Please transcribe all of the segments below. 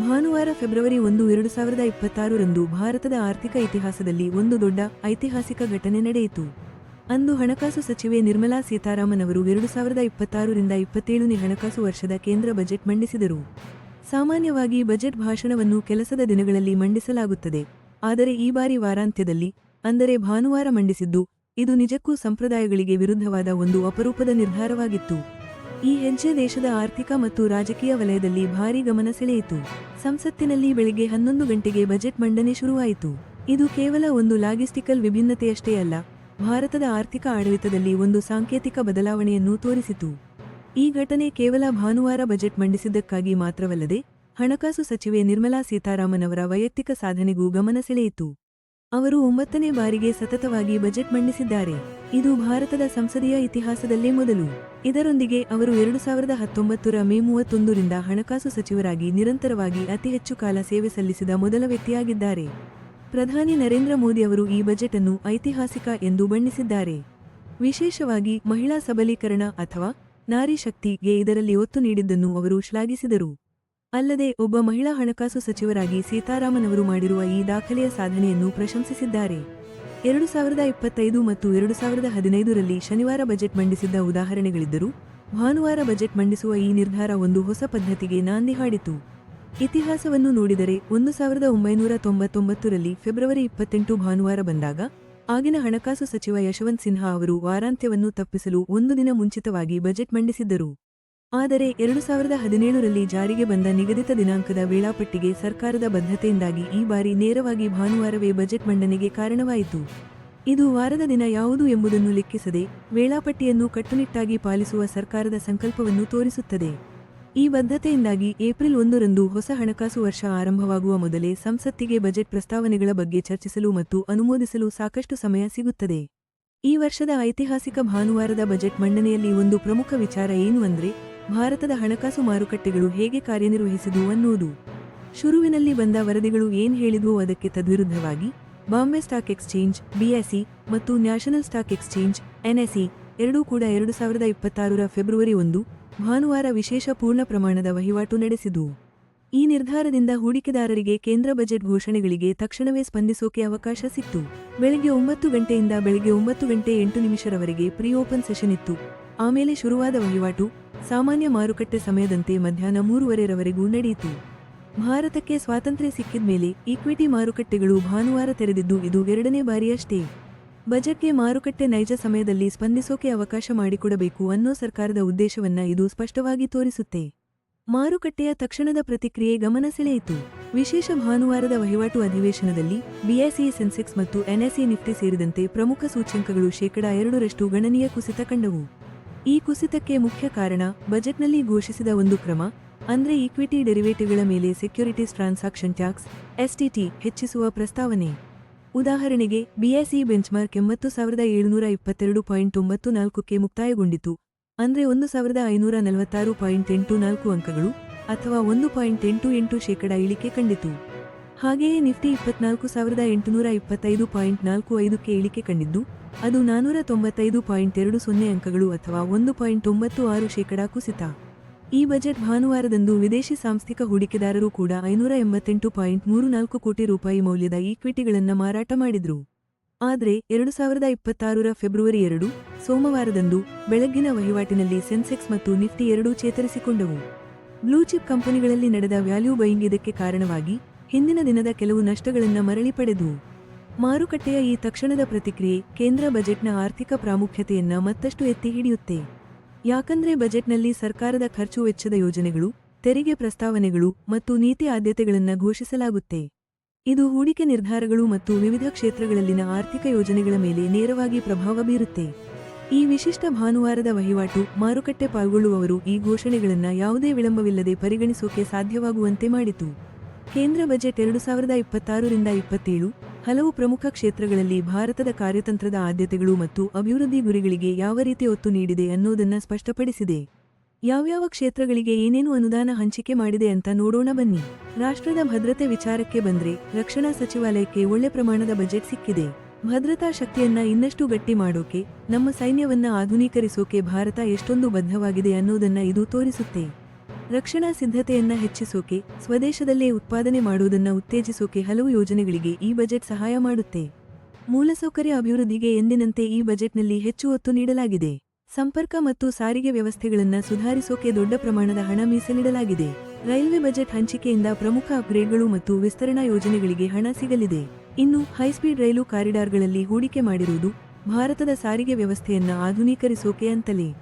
ಭಾನುವಾರ ಫೆಬ್ರವರಿ ಒಂದು, ಎರಡು ಸಾವಿರದ ಇಪ್ಪತ್ತಾರರಂದು ಭಾರತದ ಆರ್ಥಿಕ ಇತಿಹಾಸದಲ್ಲಿ ಒಂದು ದೊಡ್ಡ ಐತಿಹಾಸಿಕ ಘಟನೆ ನಡೆಯಿತು. ಅಂದು ಹಣಕಾಸು ಸಚಿವೆ ನಿರ್ಮಲಾ ಸೀತಾರಾಮನ್ ಅವರು ಎರಡು ಸಾವಿರದ ಇಪ್ಪತ್ತಾರರಿಂದ ಇಪ್ಪತ್ತೇಳನೇ ಹಣಕಾಸು ವರ್ಷದ ಕೇಂದ್ರ ಬಜೆಟ್ ಮಂಡಿಸಿದರು. ಸಾಮಾನ್ಯವಾಗಿ ಬಜೆಟ್ ಭಾಷಣವನ್ನು ಕೆಲಸದ ದಿನಗಳಲ್ಲಿ ಮಂಡಿಸಲಾಗುತ್ತದೆ. ಆದರೆ ಈ ಬಾರಿ ವಾರಾಂತ್ಯದಲ್ಲಿ, ಅಂದರೆ ಭಾನುವಾರ ಮಂಡಿಸಿದ್ದು, ಇದು ನಿಜಕ್ಕೂ ಸಂಪ್ರದಾಯಗಳಿಗೆ ವಿರುದ್ಧವಾದ ಒಂದು ಅಪರೂಪದ ನಿರ್ಧಾರವಾಗಿತ್ತು. ಈ ಹೆಜ್ಜೆ ದೇಶದ ಆರ್ಥಿಕ ಮತ್ತು ರಾಜಕೀಯ ವಲಯದಲ್ಲಿ ಭಾರೀ ಗಮನ ಸೆಳೆಯಿತು. ಸಂಸತ್ತಿನಲ್ಲಿ ಬೆಳಿಗ್ಗೆ ಹನ್ನೊಂದು ಗಂಟೆಗೆ ಬಜೆಟ್ ಮಂಡನೆ ಶುರುವಾಯಿತು. ಇದು ಕೇವಲ ಒಂದು ಲಾಗಿಸ್ಟಿಕಲ್ ವಿಭಿನ್ನತೆಯಷ್ಟೇ ಅಲ್ಲ, ಭಾರತದ ಆರ್ಥಿಕ ಆಡಳಿತದಲ್ಲಿ ಒಂದು ಸಾಂಕೇತಿಕ ಬದಲಾವಣೆಯನ್ನು ತೋರಿಸಿತು. ಈ ಘಟನೆ ಕೇವಲ ಭಾನುವಾರ ಬಜೆಟ್ ಮಂಡಿಸಿದ್ದಕ್ಕಾಗಿ ಮಾತ್ರವಲ್ಲದೆ, ಹಣಕಾಸು ಸಚಿವೆ ನಿರ್ಮಲಾ ಸೀತಾರಾಮನ್ ಅವರ ವೈಯಕ್ತಿಕ ಸಾಧನೆಗೂ ಗಮನ ಸೆಳೆಯಿತು. ಅವರು ಒಂಬತ್ತನೇ ಬಾರಿಗೆ ಸತತವಾಗಿ ಬಜೆಟ್ ಮಂಡಿಸಿದ್ದಾರೆ. ಇದು ಭಾರತದ ಸಂಸದೀಯ ಇತಿಹಾಸದಲ್ಲೇ ಮೊದಲು. ಇದರೊಂದಿಗೆ ಅವರು ಎರಡು ಸಾವಿರದ ಹತ್ತೊಂಬತ್ತರ ಮೇ ಮೂವತ್ತೊಂದರಿಂದ ಹಣಕಾಸು ಸಚಿವರಾಗಿ ನಿರಂತರವಾಗಿ ಅತಿ ಹೆಚ್ಚು ಕಾಲ ಸೇವೆ ಸಲ್ಲಿಸಿದ ಮೊದಲ ವ್ಯಕ್ತಿಯಾಗಿದ್ದಾರೆ. ಪ್ರಧಾನಿ ನರೇಂದ್ರ ಮೋದಿ ಅವರು ಈ ಬಜೆಟ್ ಅನ್ನು ಐತಿಹಾಸಿಕ ಎಂದು ಬಣ್ಣಿಸಿದ್ದಾರೆ. ವಿಶೇಷವಾಗಿ ಮಹಿಳಾ ಸಬಲೀಕರಣ ಅಥವಾ ನಾರಿ ಶಕ್ತಿಗೆ ಇದರಲ್ಲಿ ಒತ್ತು ನೀಡಿದ್ದನ್ನು ಅವರು ಶ್ಲಾಘಿಸಿದರು. ಅಲ್ಲದೆ ಒಬ್ಬ ಮಹಿಳಾ ಹಣಕಾಸು ಸಚಿವರಾಗಿ ಸೀತಾರಾಮನ್ ಅವರು ಮಾಡಿರುವ ಈ ದಾಖಲೆಯ ಸಾಧನೆಯನ್ನು ಪ್ರಶಂಸಿಸಿದ್ದಾರೆ. ಎರಡು ಸಾವಿರದ ಇಪ್ಪತ್ತೈದು ಮತ್ತು ಎರಡು ಸಾವಿರದ ಹದಿನೈದರಲ್ಲಿ ಶನಿವಾರ ಬಜೆಟ್ ಮಂಡಿಸಿದ್ದ ಉದಾಹರಣೆಗಳಿದ್ದರೂ, ಭಾನುವಾರ ಬಜೆಟ್ ಮಂಡಿಸುವ ಈ ನಿರ್ಧಾರ ಒಂದು ಹೊಸ ಪದ್ಧತಿಗೆ ನಾಂದಿ ಹಾಡಿತು. ಇತಿಹಾಸವನ್ನು ನೋಡಿದರೆ ಒಂದು ಸಾವಿರದ ಒಂಬೈನೂರ ತೊಂಬತ್ತೊಂಬತ್ತರಲ್ಲಿ ಫೆಬ್ರವರಿ ಇಪ್ಪತ್ತೆಂಟು ಭಾನುವಾರ ಬಂದಾಗ, ಆಗಿನ ಹಣಕಾಸು ಸಚಿವ ಯಶವಂತ್ ಸಿನ್ಹಾ ಅವರು ವಾರಾಂತ್ಯವನ್ನು ತಪ್ಪಿಸಲು ಒಂದು ದಿನ ಮುಂಚಿತವಾಗಿ ಬಜೆಟ್ ಮಂಡಿಸಿದ್ದರು. ಆದರೆ ಎರಡು ಸಾವಿರದ ಹದಿನೇಳರಲ್ಲಿ ಜಾರಿಗೆ ಬಂದ ನಿಗದಿತ ದಿನಾಂಕದ ವೇಳಾಪಟ್ಟಿಗೆ ಸರ್ಕಾರದ ಬದ್ಧತೆಯಿಂದಾಗಿ ಈ ಬಾರಿ ನೇರವಾಗಿ ಭಾನುವಾರವೇ ಬಜೆಟ್ ಮಂಡನೆಗೆ ಕಾರಣವಾಯಿತು. ಇದು ವಾರದ ದಿನ ಯಾವುದು ಎಂಬುದನ್ನು ಲೆಕ್ಕಿಸದೆ ವೇಳಾಪಟ್ಟಿಯನ್ನು ಕಟ್ಟುನಿಟ್ಟಾಗಿ ಪಾಲಿಸುವ ಸರ್ಕಾರದ ಸಂಕಲ್ಪವನ್ನು ತೋರಿಸುತ್ತದೆ. ಈ ಬದ್ಧತೆಯಿಂದಾಗಿ ಏಪ್ರಿಲ್ ಒಂದರಂದು ಹೊಸ ಹಣಕಾಸು ವರ್ಷ ಆರಂಭವಾಗುವ ಮೊದಲೇ ಸಂಸತ್ತಿಗೆ ಬಜೆಟ್ ಪ್ರಸ್ತಾವನೆಗಳ ಬಗ್ಗೆ ಚರ್ಚಿಸಲು ಮತ್ತು ಅನುಮೋದಿಸಲು ಸಾಕಷ್ಟು ಸಮಯ ಸಿಗುತ್ತದೆ. ಈ ವರ್ಷದ ಐತಿಹಾಸಿಕ ಭಾನುವಾರದ ಬಜೆಟ್ ಮಂಡನೆಯಲ್ಲಿ ಒಂದು ಪ್ರಮುಖ ವಿಚಾರ ಏನು ಅಂದ್ರೆ ಭಾರತದ ಹಣಕಾಸು ಮಾರುಕಟ್ಟೆಗಳು ಹೇಗೆ ಕಾರ್ಯನಿರ್ವಹಿಸಿದವು ಅನ್ನುವುದು ಶುರುವಿನಲ್ಲಿ ಬಂದ ವರದಿಗಳು ಏನ್ ಹೇಳಿದ್ವೋ ಅದಕ್ಕೆ ತದ್ವಿರುದ್ಧವಾಗಿ, ಬಾಂಬೆ ಸ್ಟಾಕ್ ಎಕ್ಸ್ಚೇಂಜ್, ಬಿಎಸ್ಇ ಮತ್ತು ನ್ಯಾಷನಲ್ ಸ್ಟಾಕ್ ಎಕ್ಸ್ಚೇಂಜ್, ಎನ್ಎಸ್ಇ ಎರಡೂ ಕೂಡ ಎರಡು ಸಾವಿರದ ಇಪ್ಪತ್ತಾರರ ಫೆಬ್ರವರಿ ಒಂದು ಭಾನುವಾರ ವಿಶೇಷ ಪೂರ್ಣ ಪ್ರಮಾಣದ ವಹಿವಾಟು ನಡೆಸಿದವು ಈ ನಿರ್ಧಾರದಿಂದ ಹೂಡಿಕೆದಾರರಿಗೆ ಕೇಂದ್ರ ಬಜೆಟ್ ಘೋಷಣೆಗಳಿಗೆ ತಕ್ಷಣವೇ ಸ್ಪಂದಿಸೋಕೆ ಅವಕಾಶ ಸಿಕ್ತು. ಬೆಳಗ್ಗೆ ಒಂಬತ್ತು ಗಂಟೆಯಿಂದ ಬೆಳಗ್ಗೆ ಒಂಬತ್ತು ಗಂಟೆ ಎಂಟು ನಿಮಿಷರವರೆಗೆ ಪ್ರೀ ಓಪನ್ ಸೆಷನ್ ಇತ್ತು. ಆಮೇಲೆ ಶುರುವಾದ ವಹಿವಾಟು ಸಾಮಾನ್ಯ ಮಾರುಕಟ್ಟೆ ಸಮಯದಂತೆ ಮಧ್ಯಾಹ್ನ ಮೂರುವರೆರವರೆಗೂ ನಡೆಯಿತು. ಭಾರತಕ್ಕೆ ಸ್ವಾತಂತ್ರ್ಯ ಸಿಕ್ಕಿದ ಮೇಲೆ ಈಕ್ವಿಟಿ ಮಾರುಕಟ್ಟೆಗಳು ಭಾನುವಾರ ತೆರೆದಿದ್ದು ಇದು ಎರಡನೇ ಬಾರಿಯಷ್ಟೇ. ಬಜೆಟ್ಗೆ ಮಾರುಕಟ್ಟೆ ನೈಜ ಸಮಯದಲ್ಲಿ ಸ್ಪಂದಿಸೋಕೆ ಅವಕಾಶ ಮಾಡಿಕೊಡಬೇಕು ಅನ್ನೋ ಸರ್ಕಾರದ ಉದ್ದೇಶವನ್ನ ಇದು ಸ್ಪಷ್ಟವಾಗಿ ತೋರಿಸುತ್ತೆ. ಮಾರುಕಟ್ಟೆಯ ತಕ್ಷಣದ ಪ್ರತಿಕ್ರಿಯೆ ಗಮನ ಸೆಳೆಯಿತು. ವಿಶೇಷ ಭಾನುವಾರದ ವಹಿವಾಟು ಅಧಿವೇಶನದಲ್ಲಿ ಬಿಎಸ್ಇ ಸೆನ್ಸೆಕ್ಸ್ ಮತ್ತು ಎನ್ಎಸ್ಇ ನಿಫ್ಟಿ ಸೇರಿದಂತೆ ಪ್ರಮುಖ ಸೂಚ್ಯಂಕಗಳು ಶೇಕಡಾ ಎರಡರಷ್ಟು ಗಣನೀಯ ಕುಸಿತ ಕಂಡವು. ಈ ಕುಸಿತಕ್ಕೆ ಮುಖ್ಯ ಕಾರಣ ಬಜೆಟ್ನಲ್ಲಿ ಘೋಷಿಸಿದ ಒಂದು ಕ್ರಮ, ಅಂದ್ರೆ ಈಕ್ವಿಟಿ ಡೆರಿವೇಟಿವ್ಗಳ ಮೇಲೆ ಸೆಕ್ಯುರಿಟೀಸ್ ಟ್ರಾನ್ಸಾಕ್ಷನ್ ಟ್ಯಾಕ್ಸ್, ಎಸ್ಟಿಟಿ ಹೆಚ್ಚಿಸುವ ಪ್ರಸ್ತಾವನೆ. ಉದಾಹರಣೆಗೆ ಬಿಎಸ್ಇ ಬೆಂಚ್ಮಾರ್ಕ್ ಎಂಬತ್ತು ಸಾವಿರದ ಏಳುನೂರ ಇಪ್ಪತ್ತೆರಡು ಪಾಯಿಂಟ್ ಒಂಬತ್ತು ನಾಲ್ಕಕ್ಕೆ ಮುಕ್ತಾಯಗೊಂಡಿತು, ಅಂದ್ರೆ ಒಂದು ಸಾವಿರದ ಐನೂರ ನಲವತ್ತಾರು ಪಾಯಿಂಟ್ ಎಂಟು ನಾಲ್ಕು ಅಂಕಗಳು, ಅಥವಾ ಒಂದು ಪಾಯಿಂಟ್ ಎಂಟು ಎಂಟು ಶೇಕಡ ಇಳಿಕೆ ಕಂಡಿತು. ಹಾಗೆಯೇ ನಿಫ್ಟಿ ಇಪ್ಪತ್ನಾಲ್ಕು ಸಾವಿರದ ಎಂಟುನೂರ ಇಪ್ಪತ್ತೈದು ಪಾಯಿಂಟ್ ನಾಲ್ಕು ಐದಕ್ಕೆ ಇಳಿಕೆ ಕಂಡಿದ್ದು ಅದು ನಾನೂರ ತೊಂಬತ್ತೈದು ಪಾಯಿಂಟ್ ಎರಡು ಸೊನ್ನೆ ಅಂಕಗಳು ಅಥವಾ ಒಂದು ಪಾಯಿಂಟ್ ತೊಂಬತ್ತು ಆರು ಶೇಕಡಾ ಕುಸಿತ. ಈ ಬಜೆಟ್ ಭಾನುವಾರದಂದು ವಿದೇಶಿ ಸಾಂಸ್ಥಿಕ ಹೂಡಿಕೆದಾರರು ಕೂಡ ಐನೂರ ಎಂಬತ್ತೆಂಟು ಪಾಯಿಂಟ್ ಮೂರು ನಾಲ್ಕು ಕೋಟಿ ರೂಪಾಯಿ ಮೌಲ್ಯದ ಈಕ್ವಿಟಿಗಳನ್ನು ಮಾರಾಟ ಮಾಡಿದರು. ಆದರೆ ಎರಡು ಸಾವಿರದ ಇಪ್ಪತ್ತಾರರ ಫೆಬ್ರವರಿ ಎರಡು, ಸೋಮವಾರದಂದು ಬೆಳಗ್ಗಿನ ವಹಿವಾಟಿನಲ್ಲಿ ಸೆನ್ಸೆಕ್ಸ್ ಮತ್ತು ನಿಫ್ಟಿ ಎರಡೂ ಚೇತರಿಸಿಕೊಂಡವು. ಬ್ಲೂಚಿಪ್ ಕಂಪನಿಗಳಲ್ಲಿ ನಡೆದ ವ್ಯಾಲ್ಯೂ ಬೈಯಿಂಗ್ ಇದಕ್ಕೆ ಕಾರಣವಾಗಿ ಹಿಂದಿನ ದಿನದ ಕೆಲವು ನಷ್ಟಗಳನ್ನು ಮರಳಿ ಪಡೆದುವು ಮಾರುಕಟ್ಟೆಯ ಈ ತಕ್ಷಣದ ಪ್ರತಿಕ್ರಿಯೆ ಕೇಂದ್ರ ಬಜೆಟ್ನ ಆರ್ಥಿಕ ಪ್ರಾಮುಖ್ಯತೆಯನ್ನ ಮತ್ತಷ್ಟು ಎತ್ತಿ ಹಿಡಿಯುತ್ತೆ. ಯಾಕಂದ್ರೆ ಬಜೆಟ್ನಲ್ಲಿ ಸರ್ಕಾರದ ಖರ್ಚು ವೆಚ್ಚದ ಯೋಜನೆಗಳು, ತೆರಿಗೆ ಪ್ರಸ್ತಾವನೆಗಳು ಮತ್ತು ನೀತಿ ಆದ್ಯತೆಗಳನ್ನು ಘೋಷಿಸಲಾಗುತ್ತೆ. ಇದು ಹೂಡಿಕೆ ನಿರ್ಧಾರಗಳು ಮತ್ತು ವಿವಿಧ ಕ್ಷೇತ್ರಗಳಲ್ಲಿನ ಆರ್ಥಿಕ ಯೋಜನೆಗಳ ಮೇಲೆ ನೇರವಾಗಿ ಪ್ರಭಾವ ಬೀರುತ್ತೆ. ಈ ವಿಶಿಷ್ಟ ಭಾನುವಾರದ ವಹಿವಾಟು ಮಾರುಕಟ್ಟೆ ಪಾಲ್ಗೊಳ್ಳುವವರು ಈ ಘೋಷಣೆಗಳನ್ನು ಯಾವುದೇ ವಿಳಂಬವಿಲ್ಲದೆ ಪರಿಗಣಿಸೋಕೆ ಸಾಧ್ಯವಾಗುವಂತೆ ಮಾಡಿತು. ಕೇಂದ್ರ ಬಜೆಟ್ ಎರಡು ಸಾವಿರದ ಇಪ್ಪತ್ತಾರರಿಂದ ಇಪ್ಪತ್ತೇಳು ಹಲವು ಪ್ರಮುಖ ಕ್ಷೇತ್ರಗಳಲ್ಲಿ ಭಾರತದ ಕಾರ್ಯತಂತ್ರದ ಆದ್ಯತೆಗಳು ಮತ್ತು ಅಭಿವೃದ್ಧಿ ಗುರಿಗಳಿಗೆ ಯಾವ ರೀತಿ ಒತ್ತು ನೀಡಿದೆ ಅನ್ನೋದನ್ನ ಸ್ಪಷ್ಟಪಡಿಸಿದೆ. ಯಾವ್ಯಾವ ಕ್ಷೇತ್ರಗಳಿಗೆ ಏನೇನು ಅನುದಾನ ಹಂಚಿಕೆ ಮಾಡಿದೆ ಅಂತ ನೋಡೋಣ ಬನ್ನಿ. ರಾಷ್ಟ್ರದ ಭದ್ರತೆ ವಿಚಾರಕ್ಕೆ ಬಂದ್ರೆ ರಕ್ಷಣಾ ಸಚಿವಾಲಯಕ್ಕೆ ಒಳ್ಳೆ ಪ್ರಮಾಣದ ಬಜೆಟ್ ಸಿಕ್ಕಿದೆ. ಭದ್ರತಾ ಶಕ್ತಿಯನ್ನ ಇನ್ನಷ್ಟು ಗಟ್ಟಿ ಮಾಡೋಕೆ, ನಮ್ಮ ಸೈನ್ಯವನ್ನ ಆಧುನೀಕರಿಸೋಕೆ ಭಾರತ ಎಷ್ಟೊಂದು ಬದ್ಧವಾಗಿದೆ ಅನ್ನೋದನ್ನ ಇದು ತೋರಿಸುತ್ತೆ. ರಕ್ಷಣಾ ಸಿದ್ಧತೆಯನ್ನ ಹೆಚ್ಚಿಸೋಕೆ, ಸ್ವದೇಶದಲ್ಲೇ ಉತ್ಪಾದನೆ ಮಾಡುವುದನ್ನ ಉತ್ತೇಜಿಸೋಕೆ ಹಲವು ಯೋಜನೆಗಳಿಗೆ ಈ ಬಜೆಟ್ ಸಹಾಯ ಮಾಡುತ್ತೆ. ಮೂಲಸೌಕರ್ಯ ಅಭಿವೃದ್ಧಿಗೆ ಎಂದಿನಂತೆ ಈ ಬಜೆಟ್ನಲ್ಲಿ ಹೆಚ್ಚು ಒತ್ತು ನೀಡಲಾಗಿದೆ. ಸಂಪರ್ಕ ಮತ್ತು ಸಾರಿಗೆ ವ್ಯವಸ್ಥೆಗಳನ್ನು ಸುಧಾರಿಸೋಕೆ ದೊಡ್ಡ ಪ್ರಮಾಣದ ಹಣ ಮೀಸಲಿಡಲಾಗಿದೆ. ರೈಲ್ವೆ ಬಜೆಟ್ ಹಂಚಿಕೆಯಿಂದ ಪ್ರಮುಖ ಅಪ್ಗ್ರೇಡ್ಗಳು ಮತ್ತು ವಿಸ್ತರಣಾ ಯೋಜನೆಗಳಿಗೆ ಹಣ ಸಿಗಲಿದೆ. ಇನ್ನು ಹೈಸ್ಪೀಡ್ ರೈಲು ಕಾರಿಡಾರ್ಗಳಲ್ಲಿ ಹೂಡಿಕೆ ಮಾಡಿರುವುದು ಭಾರತದ ಸಾರಿಗೆ ವ್ಯವಸ್ಥೆಯನ್ನ ಆಧುನೀಕರಿಸೋಕೆ ಅಂತಲೇ.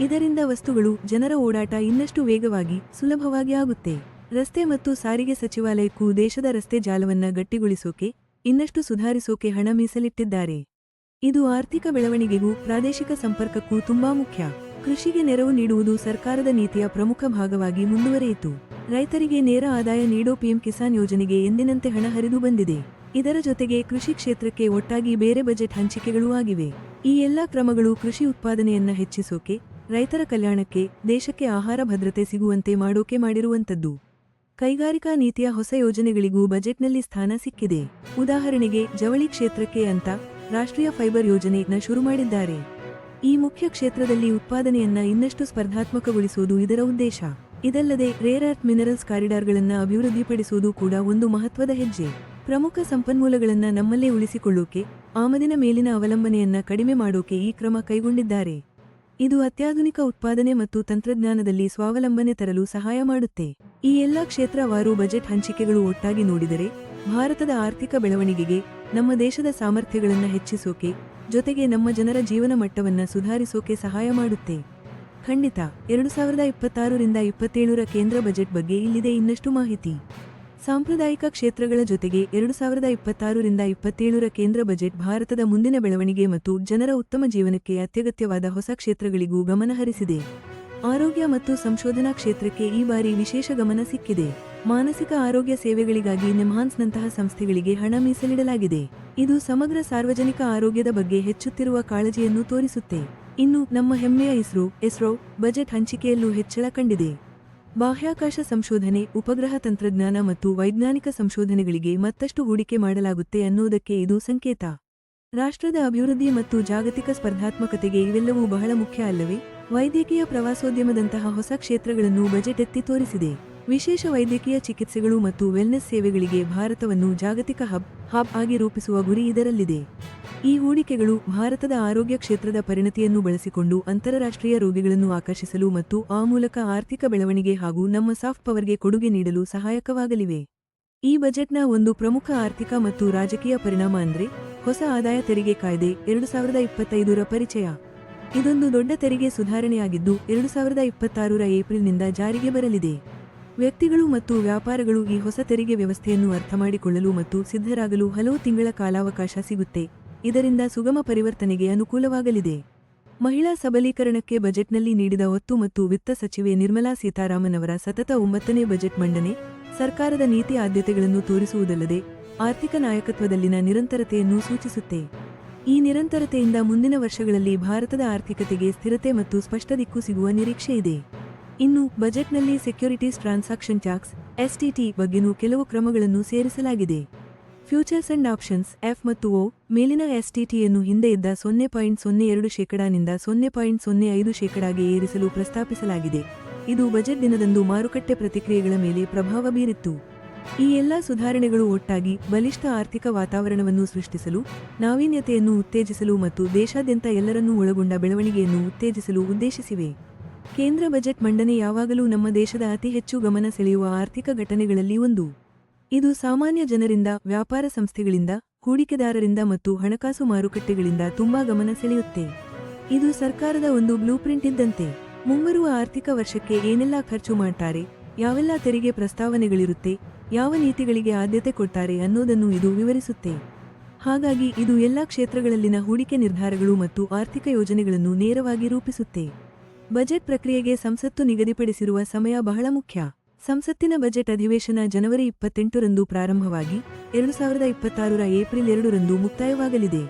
ಇದರಿಂದ ವಸ್ತುಗಳು, ಜನರ ಓಡಾಟ ಇನ್ನಷ್ಟು ವೇಗವಾಗಿ, ಸುಲಭವಾಗಿ ಆಗುತ್ತೆ. ರಸ್ತೆ ಮತ್ತು ಸಾರಿಗೆ ಸಚಿವಾಲಯಕ್ಕೂ ದೇಶದ ರಸ್ತೆ ಜಾಲವನ್ನ ಗಟ್ಟಿಗೊಳಿಸೋಕೆ, ಇನ್ನಷ್ಟು ಸುಧಾರಿಸೋಕೆ ಹಣ ಮೀಸಲಿಟ್ಟಿದ್ದಾರೆ. ಇದು ಆರ್ಥಿಕ ಬೆಳವಣಿಗೆಗೂ, ಪ್ರಾದೇಶಿಕ ಸಂಪರ್ಕಕ್ಕೂ ತುಂಬಾ ಮುಖ್ಯ. ಕೃಷಿಗೆ ನೆರವು ನೀಡುವುದು ಸರ್ಕಾರದ ನೀತಿಯ ಪ್ರಮುಖ ಭಾಗವಾಗಿ ಮುಂದುವರೆಯಿತು. ರೈತರಿಗೆ ನೇರ ಆದಾಯ ನೀಡೋ ಪಿಎಂ ಕಿಸಾನ್ ಯೋಜನೆಗೆ ಎಂದಿನಂತೆ ಹಣ ಹರಿದು ಬಂದಿದೆ. ಇದರ ಜೊತೆಗೆ ಕೃಷಿ ಕ್ಷೇತ್ರಕ್ಕೆ ಒಟ್ಟಾಗಿ ಬೇರೆ ಬಜೆಟ್ ಹಂಚಿಕೆಗಳೂ ಆಗಿವೆ. ಈ ಎಲ್ಲಾ ಕ್ರಮಗಳು ಕೃಷಿ ಉತ್ಪಾದನೆಯನ್ನ ಹೆಚ್ಚಿಸೋಕೆ, ರೈತರ ಕಲ್ಯಾಣಕ್ಕೆ, ದೇಶಕ್ಕೆ ಆಹಾರ ಭದ್ರತೆ ಸಿಗುವಂತೆ ಮಾಡೋಕೆ ಮಾಡಿರುವಂಥದ್ದು. ಕೈಗಾರಿಕಾ ನೀತಿಯ ಹೊಸ ಯೋಜನೆಗಳಿಗೂ ಬಜೆಟ್ನಲ್ಲಿ ಸ್ಥಾನ ಸಿಕ್ಕಿದೆ. ಉದಾಹರಣೆಗೆ, ಜವಳಿ ಕ್ಷೇತ್ರಕ್ಕೆ ಅಂತ ರಾಷ್ಟ್ರೀಯ ಫೈಬರ್ ಯೋಜನೆಯನ್ನು ಶುರು ಮಾಡಿದ್ದಾರೆ. ಈ ಮುಖ್ಯ ಕ್ಷೇತ್ರದಲ್ಲಿ ಉತ್ಪಾದನೆಯನ್ನ ಇನ್ನಷ್ಟು ಸ್ಪರ್ಧಾತ್ಮಕಗೊಳಿಸುವುದು ಇದರ ಉದ್ದೇಶ. ಇದಲ್ಲದೆ, ರೇರ್ ಅರ್ತ್ ಮಿನರಲ್ಸ್ ಕಾರಿಡಾರ್ಗಳನ್ನು ಅಭಿವೃದ್ಧಿಪಡಿಸುವುದು ಕೂಡ ಒಂದು ಮಹತ್ವದ ಹೆಜ್ಜೆ. ಪ್ರಮುಖ ಸಂಪನ್ಮೂಲಗಳನ್ನು ನಮ್ಮಲ್ಲೇ ಉಳಿಸಿಕೊಳ್ಳೋಕೆ, ಆಮದಿನ ಮೇಲಿನ ಅವಲಂಬನೆಯನ್ನ ಕಡಿಮೆ ಮಾಡೋಕೆ ಈ ಕ್ರಮ ಕೈಗೊಂಡಿದ್ದಾರೆ. ಇದು ಅತ್ಯಾಧುನಿಕ ಉತ್ಪಾದನೆ ಮತ್ತು ತಂತ್ರಜ್ಞಾನದಲ್ಲಿ ಸ್ವಾವಲಂಬನೆ ತರಲು ಸಹಾಯ ಮಾಡುತ್ತೆ. ಈ ಎಲ್ಲಾ ಕ್ಷೇತ್ರವಾರು ಬಜೆಟ್ ಹಂಚಿಕೆಗಳು ಒಟ್ಟಾಗಿ ನೋಡಿದರೆ, ಭಾರತದ ಆರ್ಥಿಕ ಬೆಳವಣಿಗೆಗೆ, ನಮ್ಮ ದೇಶದ ಸಾಮರ್ಥ್ಯಗಳನ್ನು ಹೆಚ್ಚಿಸೋಕೆ, ಜೊತೆಗೆ ನಮ್ಮ ಜನರ ಜೀವನ ಮಟ್ಟವನ್ನು ಸುಧಾರಿಸೋಕೆ ಸಹಾಯ ಮಾಡುತ್ತೆ. ಖಂಡಿತ, ಎರಡು ಸಾವಿರದ ಇಪ್ಪತ್ತಾರರಿಂದ ಇಪ್ಪತ್ತೇಳರ ಕೇಂದ್ರ ಬಜೆಟ್ ಬಗ್ಗೆ ಇಲ್ಲಿದೆ ಇನ್ನಷ್ಟು ಮಾಹಿತಿ. ಸಾಂಪ್ರದಾಯಿಕ ಕ್ಷೇತ್ರಗಳ ಜೊತೆಗೆ ಎರಡು ಸಾವಿರದ ಇಪ್ಪತ್ತಾರರಿಂದ ಇಪ್ಪತ್ತೇಳರ ಕೇಂದ್ರ ಬಜೆಟ್ ಭಾರತದ ಮುಂದಿನ ಬೆಳವಣಿಗೆ ಮತ್ತು ಜನರ ಉತ್ತಮ ಜೀವನಕ್ಕೆ ಅತ್ಯಗತ್ಯವಾದ ಹೊಸ ಕ್ಷೇತ್ರಗಳಿಗೂ ಗಮನಹರಿಸಿದೆ ಆರೋಗ್ಯ ಮತ್ತು ಸಂಶೋಧನಾ ಕ್ಷೇತ್ರಕ್ಕೆ ಈ ಬಾರಿ ವಿಶೇಷ ಗಮನ ಸಿಕ್ಕಿದೆ. ಮಾನಸಿಕ ಆರೋಗ್ಯ ಸೇವೆಗಳಿಗಾಗಿ ನಿಮ್ಹಾನ್ಸ್ನಂತಹ ಸಂಸ್ಥೆಗಳಿಗೆ ಹಣ ಮೀಸಲಿಡಲಾಗಿದೆ. ಇದು ಸಮಗ್ರ ಸಾರ್ವಜನಿಕ ಆರೋಗ್ಯದ ಬಗ್ಗೆ ಹೆಚ್ಚುತ್ತಿರುವ ಕಾಳಜಿಯನ್ನು ತೋರಿಸುತ್ತೆ. ಇನ್ನು ನಮ್ಮ ಹೆಮ್ಮೆಯ ಇಸ್ರೋ ಇಸ್ರೋ ಬಜೆಟ್ ಹಂಚಿಕೆಯಲ್ಲೂ ಹೆಚ್ಚಳ ಕಂಡಿದೆ. ಬಾಹ್ಯಾಕಾಶ ಸಂಶೋಧನೆ, ಉಪಗ್ರಹ ತಂತ್ರಜ್ಞಾನ ಮತ್ತು ವೈಜ್ಞಾನಿಕ ಸಂಶೋಧನೆಗಳಿಗೆ ಮತ್ತಷ್ಟು ಹೂಡಿಕೆ ಮಾಡಲಾಗುತ್ತೆ ಅನ್ನುವುದಕ್ಕೆ ಇದು ಸಂಕೇತ. ರಾಷ್ಟ್ರದ ಅಭಿವೃದ್ಧಿ ಮತ್ತು ಜಾಗತಿಕ ಸ್ಪರ್ಧಾತ್ಮಕತೆಗೆ ಇವೆಲ್ಲವೂ ಬಹಳ ಮುಖ್ಯ ಅಲ್ಲವೇ? ವೈದ್ಯಕೀಯ ಪ್ರವಾಸೋದ್ಯಮದಂತಹ ಹೊಸ ಕ್ಷೇತ್ರಗಳನ್ನು ಬಜೆಟ್ ಎತ್ತಿ ತೋರಿಸಿದೆ. ವಿಶೇಷ ವೈದ್ಯಕೀಯ ಚಿಕಿತ್ಸೆಗಳು ಮತ್ತು ವೆಲ್ನೆಸ್ ಸೇವೆಗಳಿಗೆ ಭಾರತವನ್ನು ಜಾಗತಿಕ ಹಬ್ ಹಬ್ ಆಗಿ ರೂಪಿಸುವ ಗುರಿ ಇದರಲ್ಲಿದೆ. ಈ ಹೂಡಿಕೆಗಳು ಭಾರತದ ಆರೋಗ್ಯ ಕ್ಷೇತ್ರದ ಪರಿಣತಿಯನ್ನು ಬಳಸಿಕೊಂಡು ಅಂತಾರಾಷ್ಟ್ರೀಯ ರೋಗಿಗಳನ್ನು ಆಕರ್ಷಿಸಲು ಮತ್ತು ಆ ಮೂಲಕ ಆರ್ಥಿಕ ಬೆಳವಣಿಗೆ ಹಾಗೂ ನಮ್ಮ ಸಾಫ್ಟ್ ಪವರ್ಗೆ ಕೊಡುಗೆ ನೀಡಲು ಸಹಾಯಕವಾಗಲಿವೆ. ಈ ಬಜೆಟ್ನ ಒಂದು ಪ್ರಮುಖ ಆರ್ಥಿಕ ಮತ್ತು ರಾಜಕೀಯ ಪರಿಣಾಮ ಅಂದ್ರೆ ಹೊಸ ಆದಾಯ ತೆರಿಗೆ ಕಾಯ್ದೆ ಎರಡು ಸಾವಿರದ ಇಪ್ಪತ್ತೈದರ ಪರಿಚಯ. ಇದೊಂದು ದೊಡ್ಡ ತೆರಿಗೆ ಸುಧಾರಣೆಯಾಗಿದ್ದು ಎರಡು ಸಾವಿರದ ಇಪ್ಪತ್ತಾರರ ಏಪ್ರಿಲ್ನಿಂದ ಜಾರಿಗೆ ಬರಲಿದೆ. ವ್ಯಕ್ತಿಗಳು ಮತ್ತು ವ್ಯಾಪಾರಗಳು ಈ ಹೊಸ ತೆರಿಗೆ ವ್ಯವಸ್ಥೆಯನ್ನು ಅರ್ಥಮಾಡಿಕೊಳ್ಳಲು ಮತ್ತು ಸಿದ್ಧರಾಗಲು ಹಲವು ತಿಂಗಳ ಕಾಲಾವಕಾಶ ಸಿಗುತ್ತೆ. ಇದರಿಂದ ಸುಗಮ ಪರಿವರ್ತನೆಗೆ ಅನುಕೂಲವಾಗಲಿದೆ. ಮಹಿಳಾ ಸಬಲೀಕರಣಕ್ಕೆ ಬಜೆಟ್ನಲ್ಲಿ ನೀಡಿದ ಒತ್ತು ಮತ್ತು ವಿತ್ತ ಸಚಿವೆ ನಿರ್ಮಲಾ ಸೀತಾರಾಮನ್ ಅವರ ಸತತ ಒಂಬತ್ತನೇ ಬಜೆಟ್ ಮಂಡನೆ, ಸರ್ಕಾರದ ನೀತಿ ಆದ್ಯತೆಗಳನ್ನು ತೋರಿಸುವುದಲ್ಲದೆ ಆರ್ಥಿಕ ನಾಯಕತ್ವದಲ್ಲಿನ ನಿರಂತರತೆಯನ್ನು ಸೂಚಿಸುತ್ತೆ. ಈ ನಿರಂತರತೆಯಿಂದ ಮುಂದಿನ ವರ್ಷಗಳಲ್ಲಿ ಭಾರತದ ಆರ್ಥಿಕತೆಗೆ ಸ್ಥಿರತೆ ಮತ್ತು ಸ್ಪಷ್ಟ ದಿಕ್ಕು ಸಿಗುವ ನಿರೀಕ್ಷೆ ಇದೆ. ಇನ್ನು ಬಜೆಟ್ನಲ್ಲಿ ಸೆಕ್ಯೂರಿಟೀಸ್ ಟ್ರಾನ್ಸಾಕ್ಷನ್ ಟ್ಯಾಕ್ಸ್ ಎಸ್ಟಿಟಿ ಬಗ್ಗೆನೂ ಕೆಲವು ಕ್ರಮಗಳನ್ನು ಸೇರಿಸಲಾಗಿದೆ. ಫ್ಯೂಚರ್ಸ್ ಅಂಡ್ ಆಪ್ಷನ್ಸ್ ಎಫ್ ಮತ್ತು ಒ ಮೇಲಿನ ಎಸ್ಟಿಟಿಯನ್ನು ಹಿಂದೆ ಇದ್ದ ಸೊನ್ನೆ ಪಾಯಿಂಟ್ ಸೊನ್ನೆ ಎರಡು ಶೇಕಡಾನಿಂದ ಸೊನ್ನೆ ಪಾಯಿಂಟ್ ಸೊನ್ನೆ ಐದು ಶೇಕಡಾಗೆ ಏರಿಸಲು ಪ್ರಸ್ತಾಪಿಸಲಾಗಿದೆ. ಇದು ಬಜೆಟ್ ದಿನದಂದು ಮಾರುಕಟ್ಟೆ ಪ್ರತಿಕ್ರಿಯೆಗಳ ಮೇಲೆ ಪ್ರಭಾವ ಬೀರಿತ್ತು. ಈ ಎಲ್ಲಾ ಸುಧಾರಣೆಗಳು ಒಟ್ಟಾಗಿ ಬಲಿಷ್ಠ ಆರ್ಥಿಕ ವಾತಾವರಣವನ್ನು ಸೃಷ್ಟಿಸಲು, ನಾವೀನ್ಯತೆಯನ್ನು ಉತ್ತೇಜಿಸಲು ಮತ್ತು ದೇಶಾದ್ಯಂತ ಎಲ್ಲರನ್ನೂ ಒಳಗೊಂಡ ಬೆಳವಣಿಗೆಯನ್ನು ಉತ್ತೇಜಿಸಲು ಉದ್ದೇಶಿಸಿವೆ. ಕೇಂದ್ರ ಬಜೆಟ್ ಮಂಡನೆ ಯಾವಾಗಲೂ ನಮ್ಮ ದೇಶದ ಅತಿ ಹೆಚ್ಚು ಗಮನ ಸೆಳೆಯುವ ಆರ್ಥಿಕ ಘಟನೆಗಳಲ್ಲಿ ಒಂದು. ಇದು ಸಾಮಾನ್ಯ ಜನರಿಂದ, ವ್ಯಾಪಾರ ಸಂಸ್ಥೆಗಳಿಂದ, ಹೂಡಿಕೆದಾರರಿಂದ ಮತ್ತು ಹಣಕಾಸು ಮಾರುಕಟ್ಟೆಗಳಿಂದ ತುಂಬಾ ಗಮನ ಸೆಳೆಯುತ್ತೆ. ಇದು ಸರ್ಕಾರದ ಒಂದು ಬ್ಲೂ ಪ್ರಿಂಟ್ ಇದ್ದಂತೆ. ಮುಂಬರುವ ಆರ್ಥಿಕ ವರ್ಷಕ್ಕೆ ಏನೆಲ್ಲ ಖರ್ಚು ಮಾಡ್ತಾರೆ, ಯಾವೆಲ್ಲ ತೆರಿಗೆ ಪ್ರಸ್ತಾವನೆಗಳಿರುತ್ತೆ, ಯಾವ ನೀತಿಗಳಿಗೆ ಆದ್ಯತೆ ಕೊಡ್ತಾರೆ ಅನ್ನೋದನ್ನು ಇದು ವಿವರಿಸುತ್ತೆ. ಹಾಗಾಗಿ ಇದು ಎಲ್ಲಾ ಕ್ಷೇತ್ರಗಳಲ್ಲಿನ ಹೂಡಿಕೆ ನಿರ್ಧಾರಗಳು ಮತ್ತು ಆರ್ಥಿಕ ಯೋಜನೆಗಳನ್ನು ನೇರವಾಗಿ ರೂಪಿಸುತ್ತೆ. ಬಜೆಟ್ ಪ್ರಕ್ರಿಯೆಗೆ ಸಂಸತ್ತು ನಿಗದಿಪಡಿಸಿರುವ ಸಮಯ ಬಹಳ ಮುಖ್ಯ. ಸಂಸತ್ತಿನ ಬಜೆಟ್ ಅಧಿವೇಶನ ಜನವರಿ ಇಪ್ಪತ್ತೆಂಟರಂದು ಪ್ರಾರಂಭವಾಗಿ ಎರಡು ಸಾವಿರದ ಇಪ್ಪತ್ತಾರರ ಏಪ್ರಿಲ್ ಎರಡರಂದು ಮುಕ್ತಾಯವಾಗಲಿದೆ.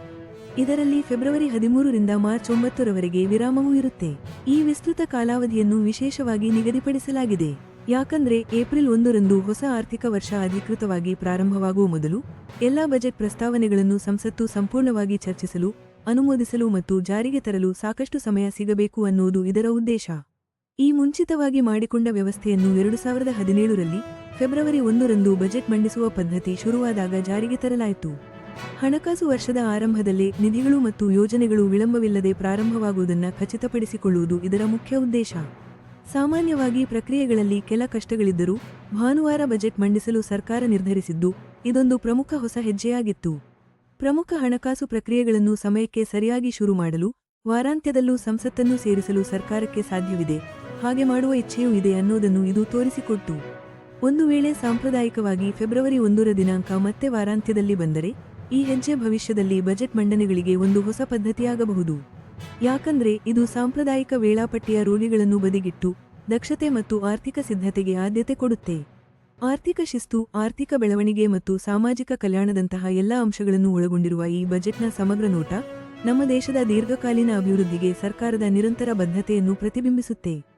ಇದರಲ್ಲಿ ಫೆಬ್ರವರಿ ಹದಿಮೂರರಿಂದ ಮಾರ್ಚ್ ಒಂಬತ್ತರವರೆಗೆ ವಿರಾಮವೂ ಇರುತ್ತೆ. ಈ ವಿಸ್ತೃತ ಕಾಲಾವಧಿಯನ್ನು ವಿಶೇಷವಾಗಿ ನಿಗದಿಪಡಿಸಲಾಗಿದೆ. ಯಾಕಂದ್ರೆ ಏಪ್ರಿಲ್ ಒಂದರಂದು ಹೊಸ ಆರ್ಥಿಕ ವರ್ಷ ಅಧಿಕೃತವಾಗಿ ಪ್ರಾರಂಭವಾಗುವ ಮೊದಲು ಎಲ್ಲಾ ಬಜೆಟ್ ಪ್ರಸ್ತಾವನೆಗಳನ್ನು ಸಂಸತ್ತು ಸಂಪೂರ್ಣವಾಗಿ ಚರ್ಚಿಸಲು, ಅನುಮೋದಿಸಲು ಮತ್ತು ಜಾರಿಗೆ ತರಲು ಸಾಕಷ್ಟು ಸಮಯ ಸಿಗಬೇಕು ಅನ್ನುವುದು ಇದರ ಉದ್ದೇಶ. ಈ ಮುಂಚಿತವಾಗಿ ಮಾಡಿಕೊಂಡ ವ್ಯವಸ್ಥೆಯನ್ನು ಎರಡು ಸಾವಿರದ ಹದಿನೇಳರಲ್ಲಿ ಫೆಬ್ರವರಿ ಒಂದರಂದು ಬಜೆಟ್ ಮಂಡಿಸುವ ಪದ್ಧತಿ ಶುರುವಾದಾಗ ಜಾರಿಗೆ ತರಲಾಯಿತು. ಹಣಕಾಸು ವರ್ಷದ ಆರಂಭದಲ್ಲೇ ನಿಧಿಗಳು ಮತ್ತು ಯೋಜನೆಗಳು ವಿಳಂಬವಿಲ್ಲದೆ ಪ್ರಾರಂಭವಾಗುವುದನ್ನು ಖಚಿತಪಡಿಸಿಕೊಳ್ಳುವುದು ಇದರ ಮುಖ್ಯ ಉದ್ದೇಶ. ಸಾಮಾನ್ಯವಾಗಿ ಪ್ರಕ್ರಿಯೆಗಳಲ್ಲಿ ಕೆಲ ಕಷ್ಟಗಳಿದ್ದರೂ ಭಾನುವಾರ ಬಜೆಟ್ ಮಂಡಿಸಲು ಸರ್ಕಾರ ನಿರ್ಧರಿಸಿದ್ದು, ಇದೊಂದು ಪ್ರಮುಖ ಹೊಸ ಹೆಜ್ಜೆಯಾಗಿತ್ತು. ಪ್ರಮುಖ ಹಣಕಾಸು ಪ್ರಕ್ರಿಯೆಗಳನ್ನು ಸಮಯಕ್ಕೆ ಸರಿಯಾಗಿ ಶುರು ಮಾಡಲು ವಾರಾಂತ್ಯದಲ್ಲೂ ಸಂಸತ್ತನ್ನು ಸೇರಿಸಲು ಸರ್ಕಾರಕ್ಕೆ ಸಾಧ್ಯವಿದೆ. ಹಾಗೆ ಮಾಡುವ ಇಚ್ಛೆಯೂ ಇದೆ ಅನ್ನೋದನ್ನು ಇದು ತೋರಿಸಿಕೊಟ್ಟು. ಒಂದು ವೇಳೆ ಸಾಂಪ್ರದಾಯಿಕವಾಗಿ ಫೆಬ್ರವರಿ ಒಂದರ ದಿನಾಂಕ ಮತ್ತೆ ವಾರಾಂತ್ಯದಲ್ಲಿ ಬಂದರೆ, ಈ ಹೆಜ್ಜೆ ಭವಿಷ್ಯದಲ್ಲಿ ಬಜೆಟ್ ಮಂಡನೆಗಳಿಗೆ ಒಂದು ಹೊಸ ಪದ್ಧತಿಯಾಗಬಹುದು. ಯಾಕಂದ್ರೆ ಇದು ಸಾಂಪ್ರದಾಯಿಕ ವೇಳಾಪಟ್ಟಿಯ ರೂಢಿಗಳನ್ನು ಬದಿಗಿಟ್ಟು, ದಕ್ಷತೆ ಮತ್ತು ಆರ್ಥಿಕ ಸಿದ್ಧತೆಗೆ ಆದ್ಯತೆ ಕೊಡುತ್ತೆ. ಆರ್ಥಿಕ ಶಿಸ್ತು, ಆರ್ಥಿಕ ಬೆಳವಣಿಗೆ ಮತ್ತು ಸಾಮಾಜಿಕ ಕಲ್ಯಾಣದಂತಹ ಎಲ್ಲ ಅಂಶಗಳನ್ನು ಒಳಗೊಂಡಿರುವ ಈ ಬಜೆಟ್ನ ಸಮಗ್ರ ನೋಟ, ನಮ್ಮ ದೇಶದ ದೀರ್ಘಕಾಲೀನ ಅಭಿವೃದ್ಧಿಗೆ ಸರ್ಕಾರದ ನಿರಂತರ ಬದ್ಧತೆಯನ್ನು ಪ್ರತಿಬಿಂಬಿಸುತ್ತೆ.